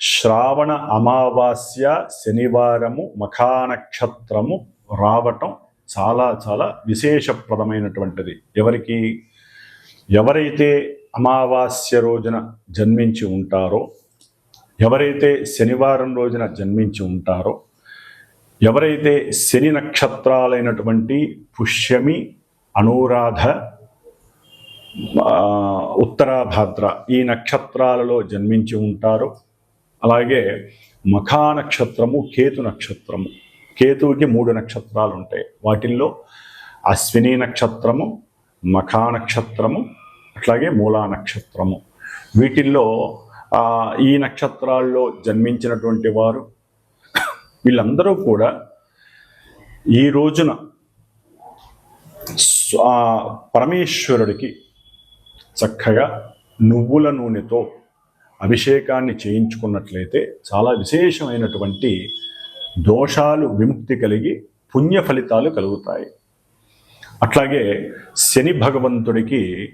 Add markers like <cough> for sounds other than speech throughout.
శ్రావణ అమావాస్య శనివారము మఖానక్షత్రము రావటం చాలా చాలా విశేషప్రదమైనటువంటిది. ఎవరికి ఎవరైతే అమావాస్య రోజున జన్మించి ఉంటారో ఎవరైతే శనివారం రోజున జన్మించి ఉంటారో ఎవరైతే శని నక్షత్రాలైనటువంటి పుష్యమి అనురాధ ఉత్తరాభద్ర ఉత్తరాభాద్ర ఈ నక్షత్రాలలో జన్మించి ఉంటారో అలాగే మఖా నక్షత్రము కేతు నక్షత్రము. కేతువుకి మూడు నక్షత్రాలు ఉంటాయి వాటిల్లో అశ్విని నక్షత్రము మఖా నక్షత్రము అట్లాగే మూలా నక్షత్రము. వీటిల్లో ఈ నక్షత్రాల్లో జన్మించినటువంటి వారు వీళ్ళందరూ కూడా ఈ రోజున పరమేశ్వరుడికి చక్కగా నువ్వుల నూనెతో అభిషేకాన్ని చేయించుకున్నట్లయితే చాలా విశేషమైనటువంటి దోషాలు విముక్తి కలిగి పుణ్య ఫలితాలు కలుగుతాయి. అట్లాగే శని భగవంతుడికి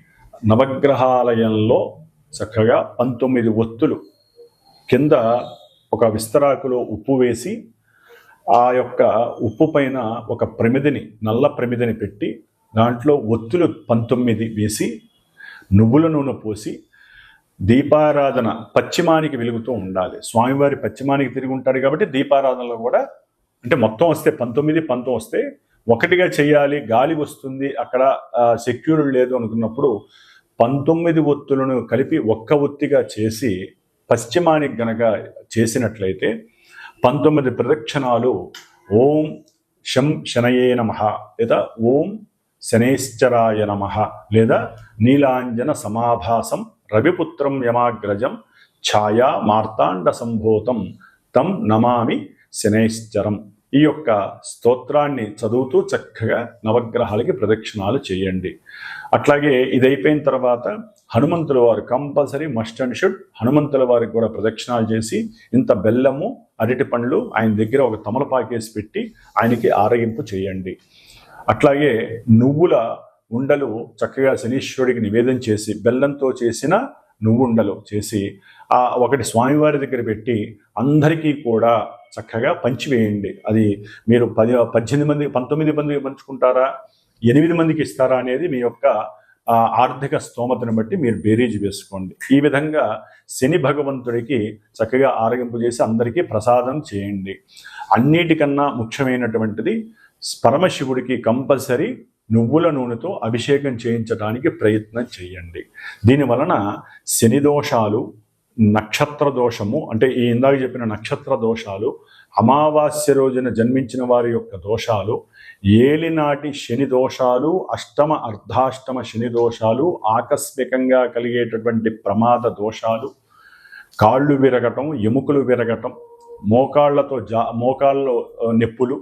నవగ్రహాలయంలో చక్కగా పంతొమ్మిది ఒత్తులు కింద ఒక విస్తరాకులో ఉప్పు వేసి ఆ యొక్క ఉప్పు పైన ఒక ప్రమిదిని నల్ల ప్రమిదిని పెట్టి దాంట్లో ఒత్తులు పంతొమ్మిది వేసి నువ్వుల నూనె పోసి దీపారాధన పశ్చిమానికి వెలుగుతూ ఉండాలి. స్వామివారి పశ్చిమానికి తిరిగి ఉంటాడు కాబట్టి దీపారాధనలో కూడా అంటే మొత్తం వస్తే పంతొమ్మిది పంతం వస్తే ఒకటిగా చేయాలి గాలి వస్తుంది అక్కడ సెక్యూర్డ్ లేదు అనుకున్నప్పుడు పంతొమ్మిది ఒత్తులను కలిపి ఒక్క ఒత్తిగా చేసి పశ్చిమానికి గనక చేసినట్లయితే పంతొమ్మిది ప్రదక్షిణాలు ఓం శం శనయే నమ లేదా ఓం శనేశ్చరాయ నమ లేదా నీలాంజన సమాభాసం రవిపుత్రం యమాగ్రజం ఛాయా మార్తాండ సంభూతం తం నమామి శనైశ్చరం. ఈ యొక్క స్తోత్రాన్ని చదువుతూ చక్కగా నవగ్రహాలకి ప్రదక్షిణాలు చేయండి. అట్లాగే ఇది అయిపోయిన తర్వాత హనుమంతుల వారు కంపల్సరీ మస్ట్ అండ్ షుడ్ హనుమంతుల వారికి కూడా ప్రదక్షిణాలు చేసి ఇంత బెల్లము అరటి పండ్లు ఆయన దగ్గర ఒక తమలపాకేసి పెట్టి ఆయనకి ఆరగింపు చేయండి. అట్లాగే నువ్వుల ఉండలు చక్కగా శనీశ్వరుడికి నివేదన చేసి బెల్లంతో చేసిన నువ్వుండలు చేసి ఆ ఒకటి స్వామివారి దగ్గర పెట్టి అందరికీ కూడా చక్కగా పంచివేయండి. అది మీరు పది పద్దెనిమిది మంది పంతొమ్మిది మందికి పంచుకుంటారా? ఎనిమిది మందికి ఇస్తారా అనేది మీ యొక్క ఆర్థిక స్తోమతను బట్టి మీరు బేరీజ్ వేసుకోండి. ఈ విధంగా శని భగవంతుడికి చక్కగా ఆరగింపు చేసి అందరికీ ప్రసాదం చేయండి. అన్నిటికన్నా ముఖ్యమైనటువంటిది పరమశివుడికి కంపల్సరీ నువ్వుల నూనెతో అభిషేకం చేయించడానికి ప్రయత్నం చేయండి. దీని వలన శని దోషాలు నక్షత్ర దోషము అంటే ఈ ఇందాక చెప్పిన నక్షత్ర దోషాలు అమావాస్య రోజున జన్మించిన వారి యొక్క దోషాలు ఏలినాటి శని దోషాలు అష్టమ అర్ధాష్టమ శని దోషాలు ఆకస్మికంగా కలిగేటటువంటి ప్రమాద దోషాలు కాళ్ళు విరగటం ఎముకలు విరగటం మోకాళ్ళతో జా మోకాళ్ళలో నొప్పులు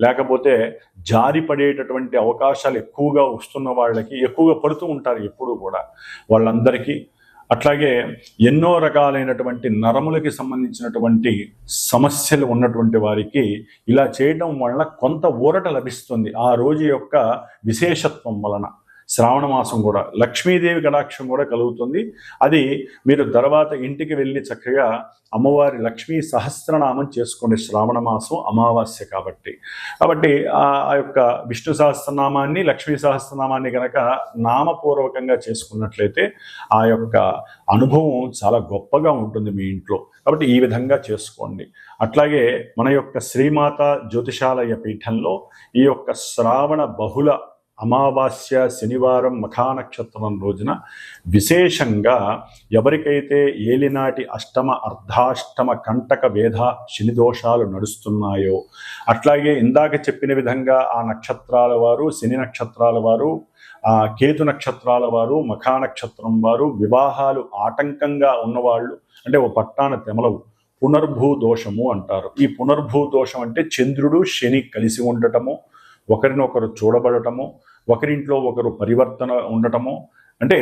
లేకపోతే జారి పడేటటువంటి అవకాశాలు ఎక్కువగా వస్తున్న వాళ్ళకి ఎక్కువగా పడుతూ ఉంటారు ఎప్పుడూ కూడా. వాళ్ళందరికీ అట్లాగే ఎన్నో రకాలైనటువంటి నరములకి సంబంధించినటువంటి సమస్యలు ఉన్నటువంటి వారికి ఇలా చేయడం వలన కొంత ఊరట లభిస్తుంది. ఆ రోజు యొక్క విశేషత్వం వలన. శ్రావణ మాసం కూడా లక్ష్మీదేవి కటాక్షం కూడా కలుగుతుంది. అది మీరు తర్వాత ఇంటికి వెళ్ళి చక్కగా అమ్మవారి లక్ష్మీ సహస్రనామం చేసుకోండి శ్రావణ మాసం అమావాస్య కాబట్టి. కాబట్టి ఆ యొక్క విష్ణు సహస్రనామాన్ని లక్ష్మీ సహస్రనామాన్ని కనుక నామపూర్వకంగా చేసుకున్నట్లయితే ఆ యొక్క అనుభవం చాలా గొప్పగా ఉంటుంది మీ ఇంట్లో. కాబట్టి ఈ విధంగా చేసుకోండి. అట్లాగే మన యొక్క శ్రీమాత జ్యోతిషాలయ పీఠంలో ఈ యొక్క శ్రావణ బహుళ అమావాస్య శనివారం మఖా నక్షత్రం రోజున విశేషంగా ఎవరికైతే ఏలినాటి అష్టమ అర్ధాష్టమ కంటక వేధ శని దోషాలు నడుస్తున్నాయో అట్లాగే ఇందాక చెప్పిన విధంగా ఆ నక్షత్రాల వారు శని నక్షత్రాల వారు ఆ కేతు నక్షత్రాల వారు మఖా నక్షత్రం వారు వివాహాలు ఆటంకంగా ఉన్నవాళ్ళు అంటే ఓ పట్టాన తెమలవు పునర్భూ దోషము అంటారు. ఈ పునర్భూ దోషం అంటే చంద్రుడు శని కలిసి ఉండటము ఒకరినొకరు చూడబడటము ఒకరింట్లో ఒకరు పరివర్తన ఉండటము. అంటే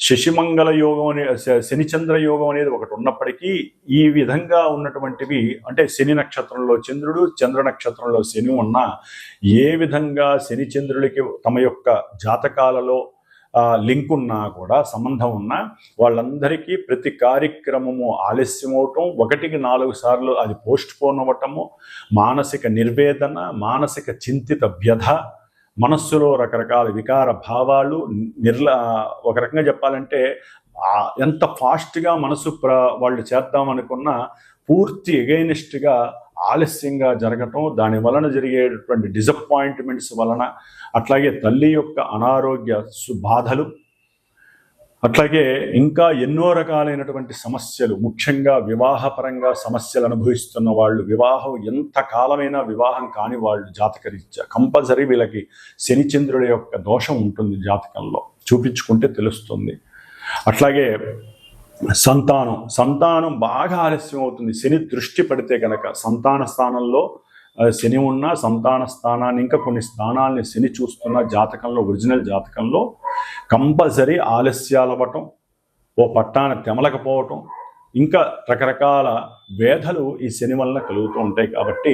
శశిమంగళ యోగం అనే శ- శనిచంద్ర యోగం అనేది ఒకటి ఉన్నప్పటికీ ఈ విధంగా ఉన్నటువంటివి అంటే శని నక్షత్రంలో చంద్రుడు చంద్ర నక్షత్రంలో శని ఉన్నా ఏ విధంగా శనిచంద్రులకి తమ యొక్క జాతకాలలో లింక్ ఉన్నా కూడా సంబంధం ఉన్నా వాళ్ళందరికీ ప్రతి కార్యక్రమము ఆలస్యం అవటం ఒకటికి నాలుగు సార్లు అది పోస్ట్ పోన్ అవ్వటము మానసిక నిర్వేదన మానసిక చింతిత వ్యధ మనస్సులో రకరకాల వికార భావాలు నిర్ల ఒక రకంగా చెప్పాలంటే ఎంత ఫాస్ట్గా మనసు ప్ర వాళ్ళు చేద్దామనుకున్నా పూర్తి ఎగైనిస్ట్గా ఆలస్యంగా జరగటం దాని వలన జరిగేటువంటి డిసప్పాయింట్మెంట్స్ వలన అట్లాగే తల్లి యొక్క అనారోగ్య సు- బాధలు అట్లాగే ఇంకా ఎన్నో రకాలైనటువంటి సమస్యలు ముఖ్యంగా వివాహపరంగా సమస్యలు అనుభవిస్తున్న వాళ్ళు వివాహం ఎంత కాలమైనా వివాహం కాని వాళ్ళు జాతకరీత్యా కంపల్సరీ వీళ్ళకి శనిచంద్రుడి యొక్క దోషం ఉంటుంది జాతకంలో. చూపించుకుంటే తెలుస్తుంది. అట్లాగే సంతానం సంతానం బాగా ఆలస్యం అవుతుంది. శని దృష్టి పడితే కనుక సంతాన స్థానంలో శని ఉన్న సంతాన స్థానాన్ని ఇంకా కొన్ని స్థానాల్ని శని చూస్తున్న జాతకంలో ఒరిజినల్ జాతకంలో కంపల్సరీ ఆలస్యాలు అవ్వటం ఓ పట్టాన తెమలకపోవటం ఇంకా రకరకాల వేధలు ఈ శని వలన కలుగుతూ ఉంటాయి కాబట్టి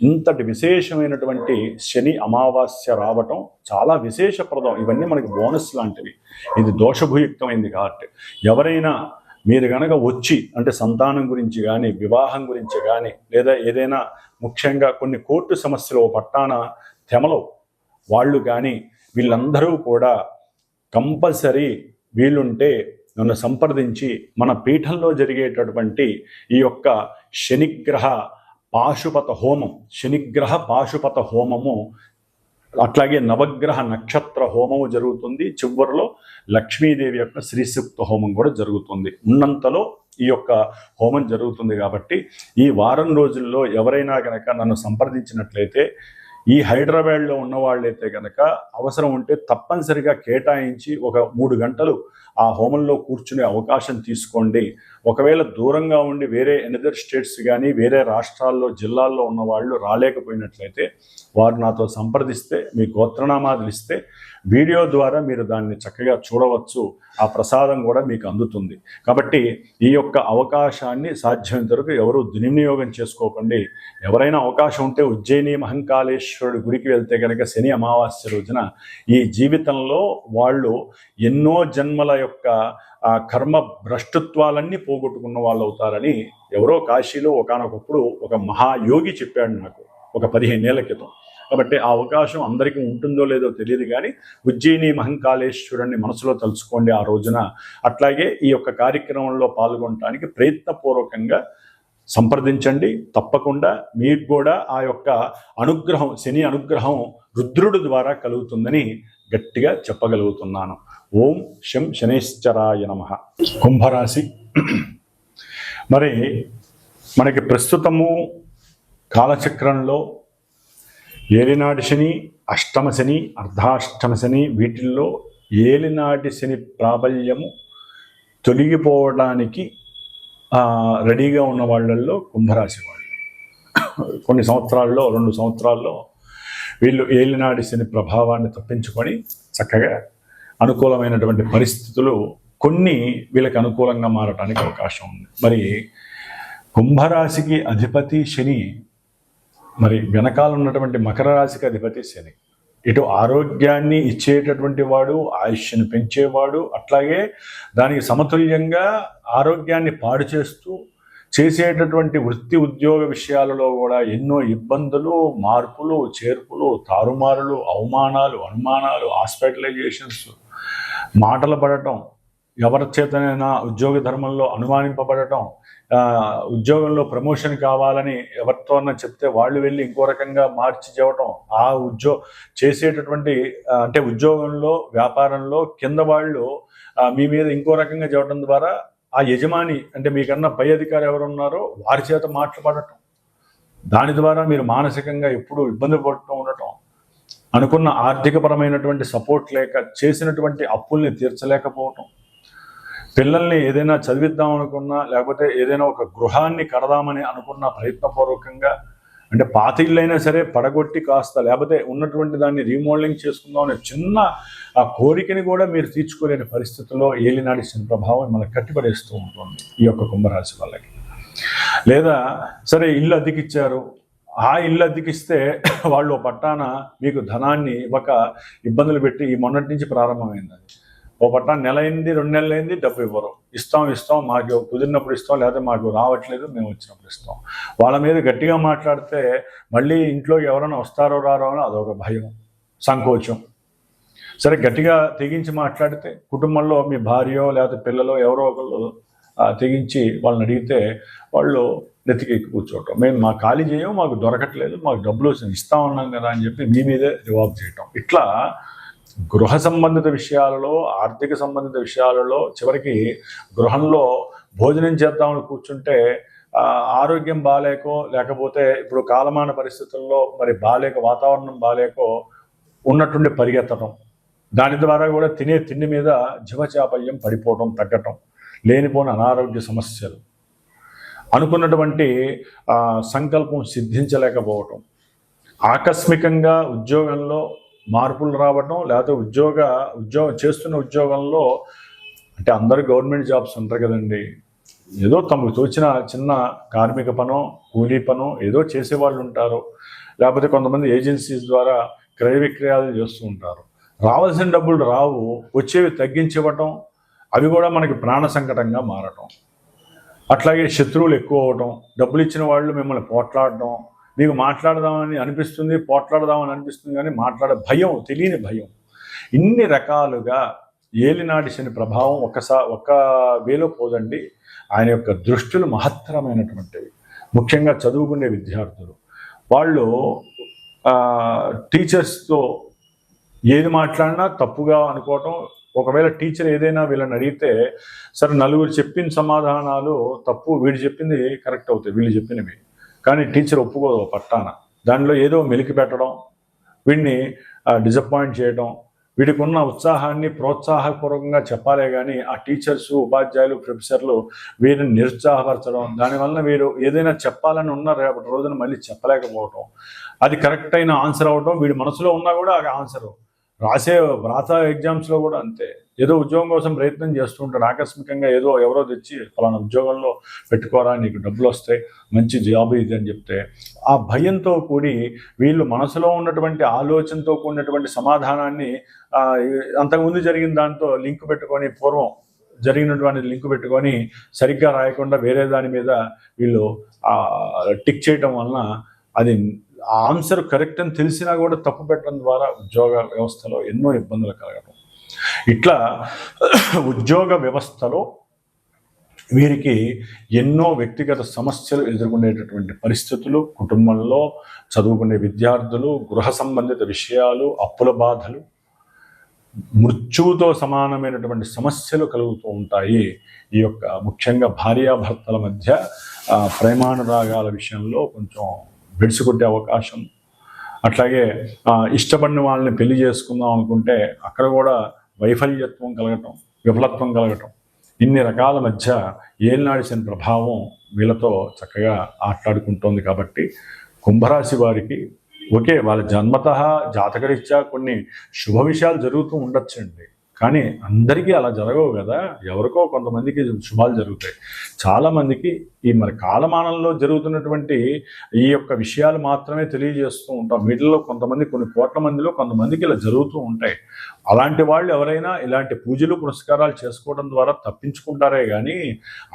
ఇంతటి విశేషమైనటువంటి శని అమావాస్య రావటం చాలా విశేషప్రదం. ఇవన్నీ మనకి బోనస్ లాంటివి. ఇది దోషభుయుక్తమైంది కాబట్టి ఎవరైనా మీరు గనక వచ్చి అంటే సంతానం గురించి కానీ వివాహం గురించి కానీ లేదా ఏదైనా ముఖ్యంగా కొన్ని కోర్టు సమస్యలు పట్టాన తెమలవు వాళ్ళు కానీ వీళ్ళందరూ కూడా కంపల్సరీ వీలుంటే నన్ను సంప్రదించి మన పీఠంలో జరిగేటటువంటి ఈ యొక్క శనిగ్రహ పాశుపత హోమం శనిగ్రహ పాశుపత హోమము అట్లాగే నవగ్రహ నక్షత్ర హోమము జరుగుతుంది. చివరిలో లక్ష్మీదేవి యొక్క శ్రీసూక్త హోమం కూడా జరుగుతుంది. ఉన్నంతలో ఈ యొక్క హోమం జరుగుతుంది కాబట్టి ఈ వారం రోజుల్లో ఎవరైనా కనుక నన్ను సంప్రదించినట్లయితే ఈ హైదరాబాద్లో ఉన్న వాళ్ళైతే కనుక అవసరం ఉంటే తప్పనిసరిగా కేటాయించి ఒక మూడు గంటలు ఆ హోమంలో కూర్చునే అవకాశం తీసుకోండి. ఒకవేళ దూరంగా ఉండి వేరే ఎనదర్ స్టేట్స్ కానీ వేరే రాష్ట్రాల్లో జిల్లాల్లో ఉన్న వాళ్ళు రాలేకపోయినట్లయితే వారు నాతో సంప్రదిస్తే మీ గోత్రనామాదులు ఇస్తే వీడియో ద్వారా మీరు దాన్ని చక్కగా చూడవచ్చు. ఆ ప్రసాదం కూడా మీకు అందుతుంది. కాబట్టి ఈ యొక్క అవకాశాన్ని సాధ్యమైనంత వరకు ఎవరు దుర్వినియోగం చేసుకోకండి. ఎవరైనా అవకాశం ఉంటే ఉజ్జయిని మహంకాళేశ్వరుడు గుడికి వెళ్తే కనుక శని అమావాస్య రోజున ఈ జీవితంలో వాళ్ళు ఎన్నో జన్మల యొక్క ఆ కర్మ భ్రష్టత్వాలన్నీ పోగొట్టుకున్న వాళ్ళు అవుతారని ఎవరో కాశీలో ఒకానొకప్పుడు ఒక మహాయోగి చెప్పాడు నాకు ఒక పదిహేను ఏళ్ళ క్రితం. కాబట్టి ఆ అవకాశం అందరికీ ఉంటుందో లేదో తెలియదు కానీ ఉజ్జయిని మహంకాళేశ్వరుని మనసులో తలుచుకోండి ఆ రోజున. అట్లాగే ఈ యొక్క కార్యక్రమంలో పాల్గొనడానికి ప్రయత్నపూర్వకంగా సంప్రదించండి. తప్పకుండా మీకు కూడా ఆ యొక్క అనుగ్రహం శని అనుగ్రహం రుద్రుడు ద్వారా కలుగుతుందని గట్టిగా చెప్పగలుగుతున్నాను. ఓం శం శనేశ్వరాయ నమ. కుంభరాశి. మరి మనకి ప్రస్తుతము కాలచక్రంలో ఏలినాటి శని అష్టమ శని అర్ధాష్టమ శని వీటిల్లో ఏలినాటి శని ప్రాబల్యము తొలగిపోవడానికి రెడీగా ఉన్న వాళ్ళల్లో కుంభరాశి వాళ్ళు. కొన్ని సంవత్సరాల్లో రెండు సంవత్సరాల్లో వీళ్ళు ఏలినాటి శని ప్రభావాన్ని తప్పించుకొని చక్కగా అనుకూలమైనటువంటి పరిస్థితులు కొన్ని వీళ్ళకి అనుకూలంగా మారటానికి అవకాశం ఉంది. మరి కుంభరాశికి అధిపతి శని మరి వెనకాల ఉన్నటువంటి మకర రాశికి అధిపతి శని ఇటు ఆరోగ్యాన్ని ఇచ్చేటటువంటి వాడు ఆయుష్ని పెంచేవాడు అట్లాగే దానికి సమతుల్యంగా ఆరోగ్యాన్ని పాడు చేస్తూ చేసేటటువంటి వృత్తి ఉద్యోగ విషయాలలో కూడా ఎన్నో ఇబ్బందులు మార్పులు చేర్పులు తారుమారులు అవమానాలు అనుమానాలు హాస్పిటలైజేషన్స్ మాటలు పడటం ఎవరి చేతనైనా ఉద్యోగ ధర్మంలో అనుమానింపబడటం ఉద్యోగంలో ప్రమోషన్ కావాలని ఎవరితోనైనా చెప్తే వాళ్ళు వెళ్ళి ఇంకో రకంగా మార్చి చెప్పటం ఆ ఉద్యో చేసేటటువంటి అంటే ఉద్యోగంలో వ్యాపారంలో కింద వాళ్ళు మీ మీద ఇంకో రకంగా చెప్పడం ద్వారా ఆ యజమాని అంటే మీకన్నా పై అధికారి ఎవరు ఉన్నారో వారి చేత మాట్లాడటం. దాని ద్వారా మీరు మానసికంగా ఎప్పుడూ ఇబ్బంది పడుతూ ఉండటం. అనుకున్న ఆర్థికపరమైనటువంటి సపోర్ట్ లేక చేసినటువంటి అప్పుల్ని తీర్చలేకపోవటం. పిల్లల్ని ఏదైనా చదివిద్దాం అనుకున్నా లేకపోతే ఏదైనా ఒక గృహాన్ని కడదామని అనుకున్న ప్రయత్నపూర్వకంగా అంటే పాత ఇల్లైనా సరే పడగొట్టి కాస్త లేకపోతే ఉన్నటువంటి దాన్ని రీమోడలింగ్ చేసుకుందాం అనే చిన్న ఆ కోరికని కూడా మీరు తీర్చుకోలేని పరిస్థితుల్లో ఏలినాడి శని ప్రభావం మనకు కట్టిపడేస్తూ ఉంటుంది ఈ యొక్క కుంభరాశి వాళ్ళకి. లేదా సరే ఇల్లు అద్దెకిచ్చారు ఆ ఇల్లు అద్దెకిస్తే <coughs> వాళ్ళు ఓ పట్టాన మీకు ధనాన్ని ఇవ్వక ఇబ్బందులు పెట్టి ఈ మొన్నటి నుంచి ప్రారంభమైంది అది. ఓ పట్టాన నెల అయింది రెండు నెలలు అయింది డబ్బు ఇవ్వరు. ఇస్తాం ఇస్తాం మాకు కుదిరినప్పుడు ఇస్తాం లేకపోతే మాకు రావట్లేదు మేము వచ్చినప్పుడు ఇస్తాం. వాళ్ళ మీద గట్టిగా మాట్లాడితే మళ్ళీ ఇంట్లో ఎవరైనా వస్తారో రారో అని అదొక భయం సంకోచం. సరే గట్టిగా తెగించి మాట్లాడితే కుటుంబంలో మీ భార్యో లేకపోతే పిల్లలో ఎవరో ఒకళ్ళు తెగించి వాళ్ళని అడిగితే వాళ్ళు నెత్తికెక్కి కూర్చోవటం. మేము మా ఖాళీ చేయం మాకు దొరకట్లేదు మాకు డబ్బులు వచ్చినాయి, ఇస్తా ఉన్నాం కదా అని చెప్పి మీ మీదే జవాబు చేయటం. ఇట్లా గృహ సంబంధిత విషయాలలో ఆర్థిక సంబంధిత విషయాలలో చివరికి గృహంలో భోజనం చేద్దామని కూర్చుంటే ఆరోగ్యం బాగాలేకో లేకపోతే ఇప్పుడు కాలమాన పరిస్థితుల్లో మరి బాగాలేక వాతావరణం బాగాలేకో ఉన్నట్టుండి పరిగెత్తడం దాని ద్వారా కూడా తినే తిండి మీద జీవచాపల్యం పడిపోవడం తగ్గటం. లేనిపోని అనారోగ్య సమస్యలు. అనుకున్నటువంటి సంకల్పం సిద్ధించలేకపోవటం. ఆకస్మికంగా ఉద్యోగంలో మార్పులు రావటం లేకపోతే ఉద్యోగ ఉద్యోగం చేస్తున్న ఉద్యోగంలో అంటే అందరు గవర్నమెంట్ జాబ్స్ ఉంటారు కదండి. ఏదో తమకు తోచిన చిన్న కార్మిక పనో కూలీ పనో ఏదో చేసేవాళ్ళు ఉంటారు. లేకపోతే కొంతమంది ఏజెన్సీస్ ద్వారా క్రయ విక్రయాలు చేస్తూ ఉంటారు. రావాల్సిన డబ్బులు రావు వచ్చేవి తగ్గించివ్వటం అవి కూడా మనకి ప్రాణ సంకటంగా మారటం. అట్లాగే శత్రువులు ఎక్కువ అవటం డబ్బులు ఇచ్చిన వాళ్ళు మిమ్మల్ని పోట్లాడడం మీకు మాట్లాడదామని అనిపిస్తుంది పోట్లాడదామని అనిపిస్తుంది కానీ మాట్లాడే భయం తెలియని భయం. ఇన్ని రకాలుగా ఏలినాటి శని ప్రభావం ఒకసా ఒక్క వేలో పోదండి. ఆయన యొక్క దృష్టిలు మహత్తరమైనటువంటివి. ముఖ్యంగా చదువుకునే విద్యార్థులు. వాళ్ళు టీచర్స్తో ఏది మాట్లాడినా తప్పుగా అనుకోవటం ఒకవేళ టీచర్ ఏదైనా వీళ్ళని అడిగితే సరే నలుగురు చెప్పిన సమాధానాలు తప్పు వీడు చెప్పింది కరెక్ట్ అవుతాయి వీళ్ళు చెప్పినవి. కానీ టీచర్ ఒప్పుకోదు పట్టాన. దానిలో ఏదో మెలికి పెట్టడం వీడిని డిసప్పాయింట్ చేయడం వీడికి ఉన్న ఉత్సాహాన్ని ప్రోత్సాహపూర్వకంగా చెప్పాలే కానీ ఆ టీచర్స్ ఉపాధ్యాయులు ప్రొఫెసర్లు వీరిని నిరుత్సాహపరచడం దానివల్ల వీరు ఏదైనా చెప్పాలని ఉన్న రేపటి రోజున మళ్ళీ చెప్పలేకపోవటం. అది కరెక్ట్ అయిన ఆన్సర్ అవటం వీడి మనసులో ఉన్నా కూడా ఆ ఆన్సర్ రాసే వ్రాత ఎగ్జామ్స్లో కూడా అంతే. ఏదో ఉద్యోగం కోసం ప్రయత్నం చేస్తూ ఉంటాడు. ఆకస్మికంగా ఏదో ఎవరో తెచ్చి ఫలానా ఉద్యోగంలో పెట్టుకోరా నీకు డబ్బులు వస్తాయి మంచి జాబ్ ఇది అని చెప్తే ఆ భయంతో కూడి వీళ్ళు మనసులో ఉన్నటువంటి ఆలోచనతో కూడినటువంటి సమాధానాన్ని అంతకుముందు జరిగిన దాంతో లింక్ పెట్టుకొని పూర్వం జరిగినటువంటి లింక్ పెట్టుకొని సరిగ్గా రాయకుండా వేరే దాని మీద వీళ్ళు టిక్ చేయటం వలన అది ఆ ఆన్సర్ కరెక్ట్ అని తెలిసినా కూడా తప్పు పెట్టడం ద్వారా ఉద్యోగ వ్యవస్థలో ఎన్నో ఇబ్బందులు కలగడం ఇట్లా ఉద్యోగ వ్యవస్థలో వీరికి ఎన్నో వ్యక్తిగత సమస్యలు ఎదుర్కొనేటటువంటి పరిస్థితులు కుటుంబంలో చదువుకునే విద్యార్థులు గృహ సంబంధిత విషయాలు అప్పుల బాధలు మృత్యువుతో సమానమైనటువంటి సమస్యలు కలుగుతూ ఉంటాయి. ఈ యొక్క ముఖ్యంగా భార్యాభర్తల మధ్య ప్రేమానురాగాల విషయంలో కొంచెం బెడిసికొట్టే అవకాశం. అట్లాగే ఇష్టపడిన వాళ్ళని పెళ్ళి చేసుకుందాం అనుకుంటే అక్కడ కూడా వైఫల్యత్వం కలగటం విఫలత్వం కలగటం. ఇన్ని రకాల మధ్య ఏలినాడిసిన ప్రభావం వీళ్ళతో చక్కగా ఆట్లాడుకుంటోంది కాబట్టి కుంభరాశి వారికి ఓకే వాళ్ళ జన్మత జాతకరీత్యా కొన్ని శుభ విషయాలు జరుగుతూ ఉండొచ్చండి. కానీ అందరికీ అలా జరగవు కదా. ఎవరికో కొంతమందికి శుభాలు జరుగుతాయి. చాలా మందికి ఈ మరి కాలమానంలో జరుగుతున్నటువంటి ఈ యొక్క విషయాలు మాత్రమే తెలియజేస్తూ ఉంటాం. వీటిల్లో కొంతమంది కొన్ని కోట్ల మందిలో కొంతమందికి ఇలా జరుగుతూ ఉంటాయి. అలాంటి వాళ్ళు ఎవరైనా ఇలాంటి పూజలు పురస్కారాలు చేసుకోవడం ద్వారా తప్పించుకుంటారే కానీ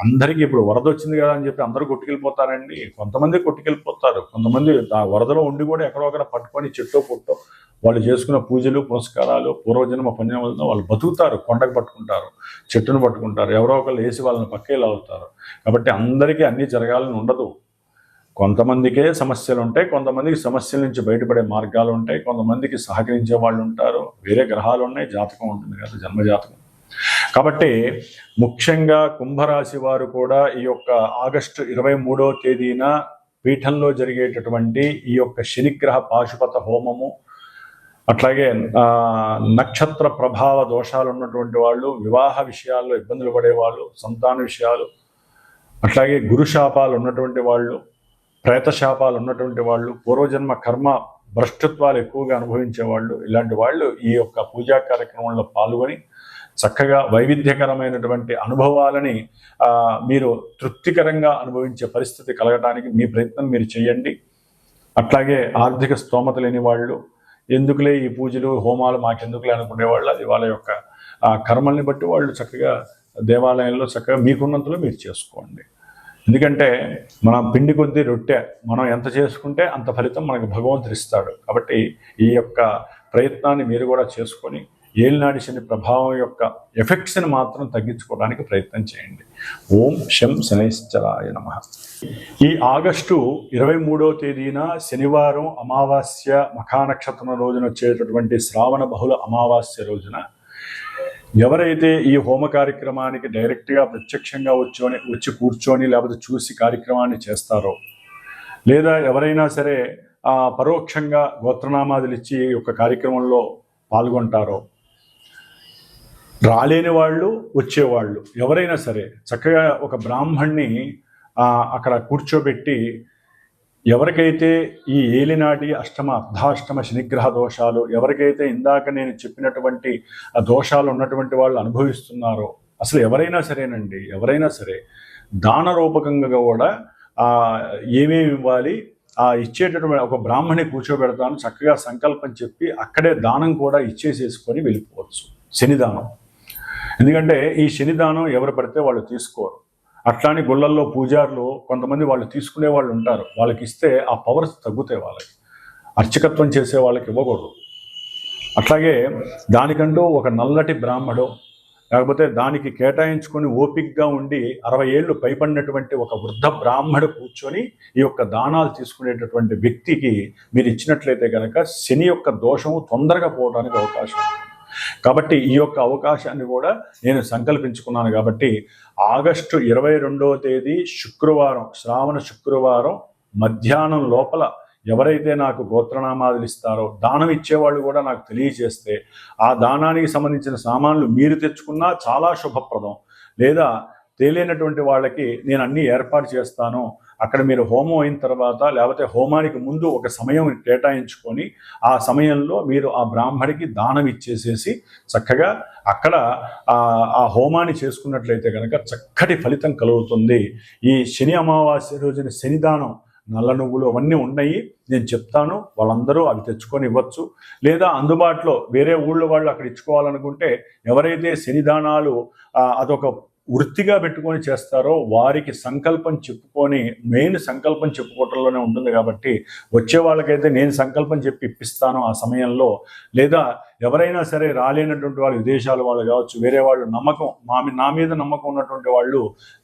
అందరికీ ఇప్పుడు వరద వచ్చింది కదా అని చెప్పి అందరూ కొట్టుకెళ్ళిపోతారండి. కొంతమంది కొట్టుకెళ్ళిపోతారు. కొంతమంది ఆ వరదలో ఉండి కూడా ఎక్కడో అక్కడ పట్టుకొని చెట్టో పుట్టో వాళ్ళు చేసుకున్న పూజలు పురస్కారాలు పూర్వజన్మ పుణ్యములతో వాళ్ళు బతుకుతారు కొండకు పట్టుకుంటారు చెట్టును పట్టుకుంటారు ఎవరో ఒకళ్ళు వేసి వాళ్ళని పక్కేలా అవుతారు కాబట్టి అందరికీ అన్నీ జరగాలని ఉండదు. కొంతమందికే సమస్యలు ఉంటాయి కొంతమందికి సమస్యల నుంచి బయటపడే మార్గాలు ఉంటాయి కొంతమందికి సహకరించే వాళ్ళు ఉంటారు. వేరే గ్రహాలు ఉన్నాయి జాతకం ఉంటుంది కదా జన్మజాతకం. కాబట్టి ముఖ్యంగా కుంభరాశి వారు కూడా ఈ యొక్క ఆగస్టు ఇరవై మూడో తేదీన పీఠంలో జరిగేటటువంటి ఈ యొక్క శనిగ్రహ పాశుపత హోమము అట్లాగే నక్షత్ర ప్రభావ దోషాలు ఉన్నటువంటి వాళ్ళు వివాహ విషయాల్లో ఇబ్బందులు పడేవాళ్ళు సంతాన విషయాలు అట్లాగే గురుశాపాలు ఉన్నటువంటి వాళ్ళు ప్రేతశాపాలు ఉన్నటువంటి వాళ్ళు పూర్వజన్మ కర్మ భ్రష్టత్వాలు ఎక్కువగా అనుభవించే వాళ్ళు ఇలాంటి వాళ్ళు ఈ యొక్క పూజా కార్యక్రమంలో పాల్గొని చక్కగా వైవిధ్యకరమైనటువంటి అనుభవాలని మీరు తృప్తికరంగా అనుభవించే పరిస్థితి కలగటానికి మీ ప్రయత్నం మీరు చేయండి. అట్లాగే ఆర్థిక స్తోమత లేని వాళ్ళు ఎందుకులే ఈ పూజలు హోమాలు మాకెందుకులే అనుకునే వాళ్ళు అది వాళ్ళ యొక్క ఆ కర్మల్ని బట్టి వాళ్ళు చక్కగా దేవాలయంలో చక్కగా మీకున్నంతలో మీరు చేసుకోండి. ఎందుకంటే మనం పిండి కొద్దీ రొట్టె మనం ఎంత చేసుకుంటే అంత ఫలితం మనకు భగవంతుడు ఇస్తాడు కాబట్టి ఈ యొక్క ప్రయత్నాన్ని మీరు కూడా చేసుకొని ఏలినాడి శని ప్రభావం యొక్క ఎఫెక్ట్స్ని మాత్రం తగ్గించుకోవడానికి ప్రయత్నం చేయండి. ఓం శం శనైశ్చరాయ నమ. ఈ ఆగస్టు ఇరవై మూడో తేదీన శనివారం అమావాస్య మఖానక్షత్రం రోజున వచ్చేటటువంటి శ్రావణ బహుళ అమావాస్య రోజున ఎవరైతే ఈ హోమ కార్యక్రమానికి డైరెక్ట్గా ప్రత్యక్షంగా వచ్చి వచ్చి కూర్చొని లేకపోతే చూసి కార్యక్రమాన్ని చేస్తారో లేదా ఎవరైనా సరే పరోక్షంగా గోత్రనామాదులు ఇచ్చి ఈ యొక్క కార్యక్రమంలో పాల్గొంటారో రాలేని వాళ్ళు వచ్చేవాళ్ళు. ఎవరైనా సరే చక్కగా ఒక బ్రాహ్మణ్ణి అక్కడ కూర్చోబెట్టి ఎవరికైతే ఈ ఏలినాటి అష్టమ అర్ధాష్టమ శనిగ్రహ దోషాలు ఎవరికైతే ఇందాక నేను చెప్పినటువంటి ఆ దోషాలు ఉన్నటువంటి వాళ్ళు అనుభవిస్తున్నారో అసలు ఎవరైనా సరేనండి ఎవరైనా సరే దాన రూపకంగా కూడా ఏమేమి ఇవ్వాలి ఆ ఇచ్చేటటువంటి ఒక బ్రాహ్మణి కూర్చోబెడతాను చక్కగా సంకల్పం చెప్పి అక్కడే దానం కూడా ఇచ్చేసేసుకొని వెళ్ళిపోవచ్చు. శనిదానం. ఎందుకంటే ఈ శనిదానం ఎవరు పడితే వాళ్ళు తీసుకోరు. అట్లాని గుళ్ళల్లో పూజారులు కొంతమంది వాళ్ళు తీసుకునే వాళ్ళు ఉంటారు. వాళ్ళకి ఇస్తే ఆ పవర్స్ తగ్గుతాయి వాళ్ళకి. అర్చకత్వం చేసే వాళ్ళకి ఇవ్వకూడదు. అట్లాగే దానికంటూ ఒక నల్లటి బ్రాహ్మడు లేకపోతే దానికి కేటాయించుకొని ఓపిక్గా ఉండి అరవై ఏళ్ళు పైపడినటువంటి ఒక వృద్ధ బ్రాహ్మడు కూర్చొని ఈ యొక్క దానాలు తీసుకునేటటువంటి వ్యక్తికి మీరు ఇచ్చినట్లయితే కనుక శని యొక్క దోషము తొందరగా పోవడానికి అవకాశం ఉంది. కాబట్టి ఈ యొక్క అవకాశాన్ని కూడా నేను సంకల్పించుకున్నాను కాబట్టి ఆగస్టు ఇరవై రెండవ తేదీ శుక్రవారం శ్రావణ శుక్రవారం మధ్యాహ్నం లోపల ఎవరైతే నాకు గోత్రనామాదులు ఇస్తారో దానం ఇచ్చేవాళ్ళు కూడా నాకు తెలియజేస్తే ఆ దానానికి సంబంధించిన సామాన్లు మీరు తెచ్చుకున్నా చాలా శుభప్రదం. లేదా తెలియనటువంటి వాళ్ళకి నేను అన్ని ఏర్పాటు చేస్తాను. అక్కడ మీరు హోమం అయిన తర్వాత లేకపోతే హోమానికి ముందు ఒక సమయం కేటాయించుకొని ఆ సమయంలో మీరు ఆ బ్రాహ్మడికి దానం ఇచ్చేసేసి చక్కగా అక్కడ ఆ హోమాన్ని చేసుకున్నట్లయితే కనుక చక్కటి ఫలితం కలుగుతుంది. ఈ శని అమావాస్య రోజున శనిదానం నల్ల నువ్వులు అవన్నీ ఉన్నాయి. నేను చెప్తాను వాళ్ళందరూ అవి తెచ్చుకొని ఇవ్వచ్చు. లేదా అందుబాటులో వేరే ఊళ్ళో వాళ్ళు అక్కడ ఇచ్చుకోవాలనుకుంటే ఎవరైతే శనిదానాలు అదొక వృత్తిగా పెట్టుకొని చేస్తారో వారికి సంకల్పం చెప్పుకొని మెయిన్ సంకల్పం చెప్పుకోవటంలోనే ఉంటుంది కాబట్టి వచ్చే వాళ్ళకైతే నేను సంకల్పం చెప్పి ఇప్పిస్తాను ఆ సమయంలో. లేదా ఎవరైనా సరే రాలేనటువంటి వాళ్ళు విదేశాల వాళ్ళు కావచ్చు వేరే వాళ్ళు నమ్మకం మా నా మీద నమ్మకం ఉన్నటువంటి వాళ్ళు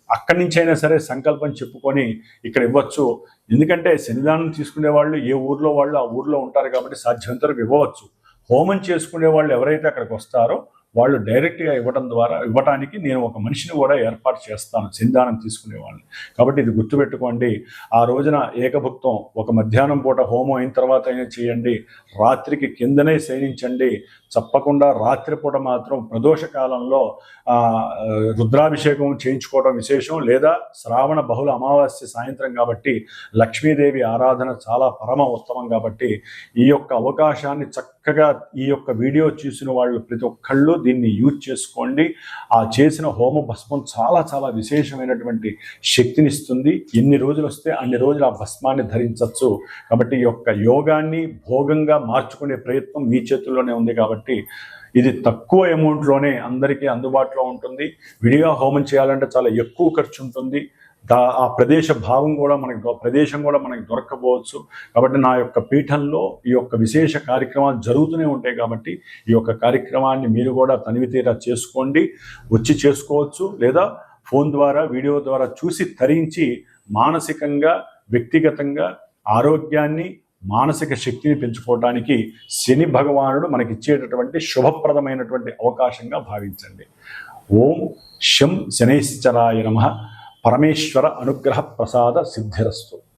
అక్కడి నుంచి అయినా సరే సంకల్పం చెప్పుకొని ఇక్కడ ఇవ్వచ్చు. ఎందుకంటే శనిదానం తీసుకునే వాళ్ళు ఏ ఊర్లో వాళ్ళు ఆ ఊర్లో ఉంటారు కాబట్టి సాధ్యమంతరకు ఇవ్వవచ్చు. హోమం చేసుకునే వాళ్ళు ఎవరైతే అక్కడికి వస్తారో వాళ్ళు డైరెక్ట్గా ఇవ్వడం ద్వారా ఇవ్వడానికి నేను ఒక మనిషిని కూడా ఏర్పాటు చేస్తాను సింధానం తీసుకునే వాళ్ళని. కాబట్టి ఇది గుర్తుపెట్టుకోండి ఆ రోజున ఏకభుక్తం ఒక మధ్యాహ్నం పూట హోమం అయిన తర్వాత అయినా చేయండి రాత్రికి కిందనే శయనించండి తప్పకుండా రాత్రిపూట మాత్రం ప్రదోష కాలంలో రుద్రాభిషేకం చేయించుకోవడం విశేషం లేదా శ్రావణ బహుళ అమావాస్య సాయంత్రం కాబట్టి లక్ష్మీదేవి ఆరాధన చాలా పరమ ఉత్తమం కాబట్టి ఈ యొక్క అవకాశాన్ని చక్క చక్కగా ఈ యొక్క వీడియో చూసిన వాళ్ళు ప్రతి ఒక్కళ్ళు దీన్ని యూజ్ చేసుకోండి. ఆ చేసిన హోమ భస్మం చాలా చాలా విశేషమైనటువంటి శక్తినిస్తుంది ఎన్ని రోజులు వస్తే అన్ని రోజులు ఆ భస్మాన్ని ధరించవచ్చు కాబట్టి ఈ యొక్క యోగాన్ని భోగంగా మార్చుకునే ప్రయత్నం మీ చేతుల్లోనే ఉంది కాబట్టి ఇది తక్కువ అమౌంట్లోనే అందరికీ అందుబాటులో ఉంటుంది. విడిగా హోమం చేయాలంటే చాలా ఎక్కువ ఖర్చు ఉంటుంది దా ఆ ప్రదేశ భావం కూడా మనకి ప్రదేశం కూడా మనకి దొరకపోవచ్చు కాబట్టి నా యొక్క పీఠంలో ఈ యొక్క విశేష కార్యక్రమాలు జరుగుతూనే ఉంటాయి కాబట్టి ఈ యొక్క కార్యక్రమాన్ని మీరు కూడా తనివి తీరా చేసుకోండి వచ్చి చేసుకోవచ్చు లేదా ఫోన్ ద్వారా వీడియో ద్వారా చూసి తరించి మానసికంగా వ్యక్తిగతంగా ఆరోగ్యాన్ని మానసిక శక్తిని పెంచుకోవడానికి శని భగవానుడు మనకి ఇచ్చేటటువంటి శుభప్రదమైనటువంటి అవకాశంగా భావించండి. ఓం శం శనైశ్చరాయ నమ. పరమేశ్వర అనుగ్రహ ప్రసాద సిద్ధిరస్తు.